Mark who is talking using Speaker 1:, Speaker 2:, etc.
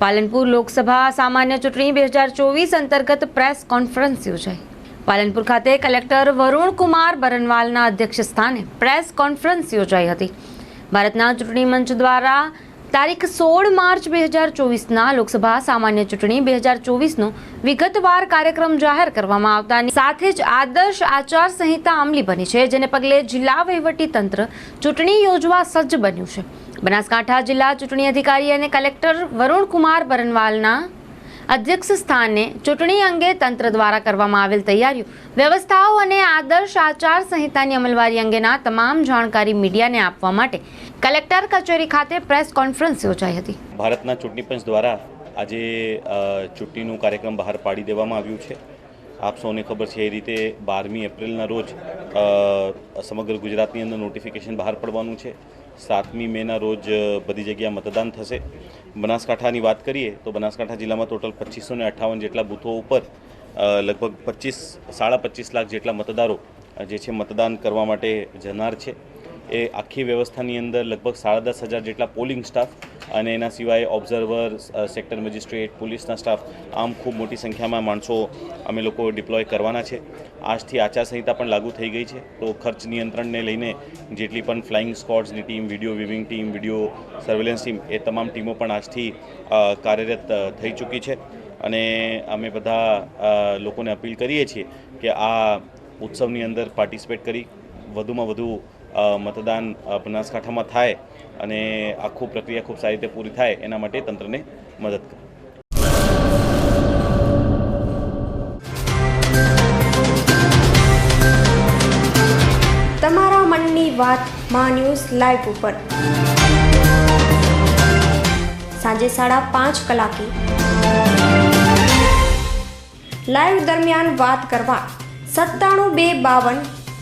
Speaker 1: પાલનપુર લોકસભા સામાન્ય ચૂંટણી બે હજાર ચોવીસ અંતર્ગત પ્રેસ કોન્ફરન્સ યોજાઈ. પાલનપુર ખાતે કલેક્ટર વરુણ કુમાર બરનવાલના અધ્યક્ષ સ્થાને પ્રેસ કોન્ફરન્સ યોજાઈ હતી. ભારતના ચૂંટણી મંચ દ્વારા તારીખ સોળ માર્ચ બે હજાર ચોવીસના લોકસભા સામાન્ય ચૂંટણી બે હજાર ચોવીસનો વિગતવાર કાર્યક્રમ જાહેર કરવામાં આવતાની સાથે જ આદર્શ આચાર સંહિતા અમલી બની છે, જેને પગલે જિલ્લા વહીવટી તંત્ર ચૂંટણી યોજવા સજ્જ બન્યું છે. બનાસકાંઠા જિલ્લા ચૂંટણી અધિકારી અને કલેક્ટર વરુણ કુમાર બરનવાલના અધ્યક્ષ સ્થાને ચૂંટણી અંગે તંત્ર દ્વારા કરવામાં આવેલ તૈયારીઓ, વ્યવસ્થાઓ અને આદર્શ આચાર સંહિતાની અમલવારી અંગેના તમામ જાણકારી મીડિયાને આપવા માટે કલેક્ટર કચેરી ખાતે પ્રેસ કોન્ફરન્સ યોજાઈ હતી.
Speaker 2: ભારતના ચૂંટણી પંચ દ્વારા આજે ચૂંટણીનું કાર્યક્રમ બહાર પાડી દેવામાં આવ્યું છે. આપ સૌને ખબર છે એ રીતે બારમી એપ્રિલના રોજ સમગ્ર ગુજરાતની અંદર નોટિફિકેશન બહાર પડવાનું છે. સાતમી મેના રોજ બધી જગ્યા મતદાન થશે. બનાસકાંઠાની વાત કરીએ તો બનાસકાંઠા જિલ્લામાં ટોટલ પચીસો ને અઠ્ઠાવન જેટલા બૂથો ઉપર લગભગ પચીસ, સાડા પચીસ લાખ જેટલા મતદારો જે છે મતદાન કરવા માટે જનાર છે. એ આખી વ્યવસ્થાની અંદર લગભગ સાડા દસ હજાર જેટલા પોલિંગ સ્ટાફ અને એના સિવાય ઓબ્ઝર્વર સેક્ટર મેજિસ્ટ્રેટ, પોલીસના સ્ટાફ, આમ ખૂબ મોટી સંખ્યામાં માણસો અમે લોકો ડિપ્લોય કરવાના છે. આજથી આચારસંહિતા પણ લાગુ થઈ ગઈ છે. તો ખર્ચ નિયંત્રણને લઈને જેટલી પણ flying સ્કોડ્સની team, video viewing team, video surveillance team, એ તમામ ટીમો પણ આજથી કાર્યરત થઈ ચૂકી છે. અને અમે બધા લોકોને અપીલ કરીએ છીએ કે આ ઉત્સવની અંદર પાર્ટિસિપેટ કરી, વધુમાં વધુ મતદાન બનાસકાંઠામાં થાય અને આખું પ્રક્રિયા ખૂબ સારી રીતે પૂરી થાય એના માટે તંત્રને મદદ કરે.
Speaker 3: તમારા મનની વાતમાં ન્યૂઝ લાઈવ ઉપર. સાંજે સાડા પાંચ કલાકે. લાઈવ દરમિયાન વાત કરવા સત્તાણું બે બાવન